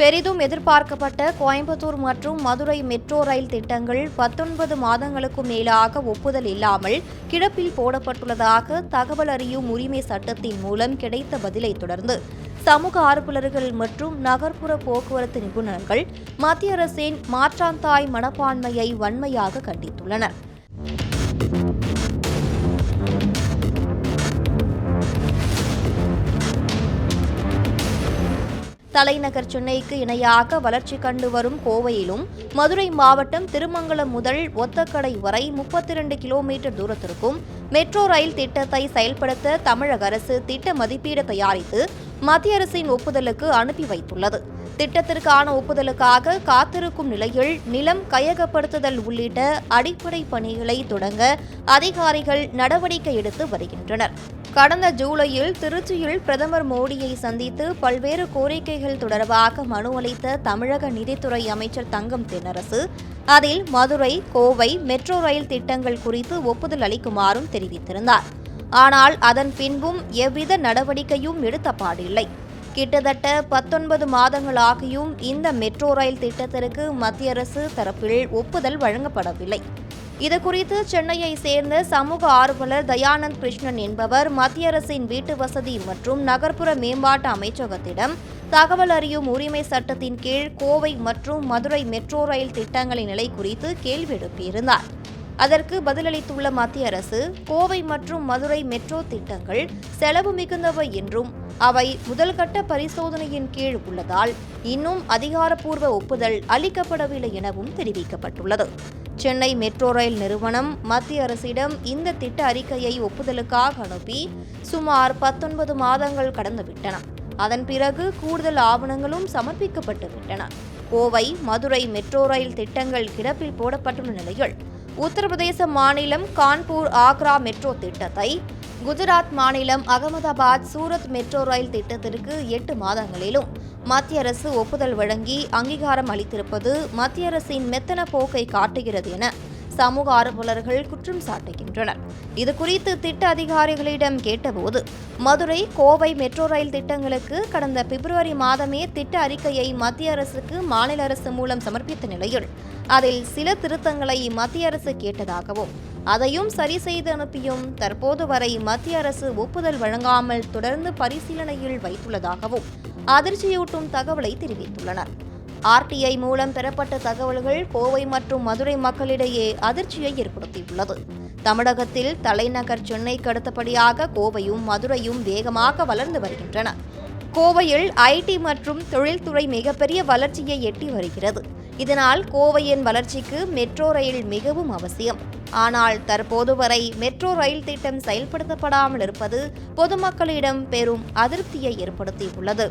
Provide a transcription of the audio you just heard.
பெரிதும் எதிர்பார்க்கப்பட்ட கோயம்புத்தூர் மற்றும் மதுரை மெட்ரோ ரயில் திட்டங்கள் பத்தொன்பது மாதங்களுக்கும் மேலாக ஒப்புதல் இல்லாமல் கிடப்பில் போடப்பட்டுள்ளதாக தகவல் அறியும் உரிமை சட்டத்தின் மூலம் கிடைத்த பதிலை தொடர்ந்து சமூக ஆர்வலர்கள் மற்றும் நகர்ப்புற போக்குவரத்து நிபுணர்கள் மத்திய அரசின் மாற்றாந்தாய் மனப்பான்மையை வன்மையாக கண்டித்துள்ளனர். தலைநகர் சென்னைக்கு இணையாக வளர்ச்சி கண்டு வரும் கோவையிலும் மதுரை மாவட்டம் திருமங்கலம் முதல் ஒத்தக்கடை வரை முப்பத்தி இரண்டு கிலோமீட்டர் தூரத்திற்கும் மெட்ரோ ரயில் திட்டத்தை செயல்படுத்த தமிழக அரசு திட்ட மதிப்பீடு தயாரித்து மத்திய அரசின் ஒப்புதலுக்கு அனுப்பி வைத்துள்ளது. திட்டத்திற்கான ஒப்புதலுக்காக காத்திருக்கும் நிலையில் நிலம் கையகப்படுத்துதல் உள்ளிட்ட அடிப்படை பணிகளை தொடங்க அதிகாரிகள் நடவடிக்கை எடுத்து வருகின்றனர். கடந்த ஜூலையில் திருச்சியில் பிரதமர் மோடியை சந்தித்து பல்வேறு கோரிக்கைகள் தொடர்பாக மனு அளித்த தமிழக நிதித்துறை அமைச்சர் தங்கம் தென்னரசு அதில் மதுரை கோவை மெட்ரோ ரயில் திட்டங்கள் குறித்து ஒப்புதல் அளிக்குமாறும் தெரிவித்திருந்தார். ஆனால் அதன் பின்பும் எவ்வித நடவடிக்கையும் எடுத்த பாடில்லை. கிட்டத்தட்ட பத்தொன்பது மாதங்களாகியும் இந்த மெட்ரோ ரயில் திட்டத்திற்கு மத்திய அரசு தரப்பில் ஒப்புதல் வழங்கப்படவில்லை. இதுகுறித்து சென்னையை சேர்ந்த சமூக ஆர்வலர் தயானந்த் கிருஷ்ணன் என்பவர் மத்திய அரசின் வீட்டு வசதி மற்றும் நகர்ப்புற மேம்பாட்டு அமைச்சகத்திடம் தகவல் அறியும் உரிமை சட்டத்தின் கீழ் கோவை மற்றும் மதுரை மெட்ரோ ரயில் திட்டங்களின் நிலை குறித்து கேள்வி எழுப்பியிருந்தார். அதற்கு பதிலளித்துள்ள மத்திய அரசு கோவை மற்றும் மதுரை மெட்ரோ திட்டங்கள் செலவு மிகுந்தவை என்றும் அவை முதல்கட்ட பரிசோதனையின் கீழ் உள்ளதால் இன்னும் அதிகாரப்பூர்வ ஒப்புதல் அளிக்கப்படவில்லை எனவும் தெரிவிக்கப்பட்டுள்ளது. சென்னை மெட்ரோ ரயில் நிறுவனம் மத்திய அரசிடம் இந்த திட்ட அறிக்கையை ஒப்புதலுக்காக அனுப்பி சுமார் பத்தொன்பது மாதங்கள் கடந்துவிட்டன அதன் பிறகு கூடுதல் ஆவணங்களும் சமர்ப்பிக்கப்பட்டு விட்டன. கோவை மதுரை மெட்ரோ ரயில் திட்டங்கள் கிடப்பில் போடப்பட்டுள்ள நிலையில் உத்தரப்பிரதேச மாநிலம் கான்பூர் ஆக்ரா மெட்ரோ திட்டத்தை குஜராத் மாநிலம் அகமதாபாத் சூரத் மெட்ரோ ரயில் திட்டத்திற்கு எட்டு மாதங்களிலும் மத்திய அரசு ஒப்புதல் வழங்கி அங்கீகாரம் அளித்திருப்பது மத்திய அரசின் மெத்தன போக்கை காட்டுகிறது என சமூக ஆர்வலர்கள் குற்றம் சாட்டுகின்றனர். இது குறித்து திட்ட அதிகாரிகளிடம் கேட்டபோது மதுரை கோவை மெட்ரோ ரயில் திட்டங்களுக்கு கடந்த பிப்ரவரி மாதமே திட்ட அறிக்கையை மத்திய அரசுக்கு மாநில அரசு மூலம் சமர்ப்பித்த நிலையில் அதில் சில திருத்தங்களை மத்திய அரசு கேட்டதாகவும் அதையும் சரி செய்து அனுப்பியும் தற்போது வரை மத்திய அரசு ஒப்புதல் வழங்காமல் தொடர்ந்து பரிசீலனையில் வைத்துள்ளதாகவும் அதிர்ச்சியூட்டும் தகவலை தெரிவித்துள்ளனர். ஆர்டிஐ மூலம் பெறப்பட்ட தகவல்கள் கோவை மற்றும் மதுரை மக்களிடையே அதிர்ச்சியை ஏற்படுத்தியுள்ளது. தமிழகத்தில் தலைநகர் சென்னைக்கு அடுத்தபடியாக கோவையும் மதுரையும் வேகமாக வளர்ந்து வருகின்றன. கோவையில் ஐடி மற்றும் தொழில்துறை மிகப்பெரிய வளர்ச்சியை எட்டி வருகிறது. இதனால் கோவையின் வளர்ச்சிக்கு மெட்ரோ ரயில் மிகவும் அவசியம். ஆனால் தற்போது வரை மெட்ரோ ரயில் திட்டம் செயல்படுத்தப்படாமல் இருப்பது பொதுமக்களிடம் பெரும் அதிருப்தியை ஏற்படுத்தியுள்ளது.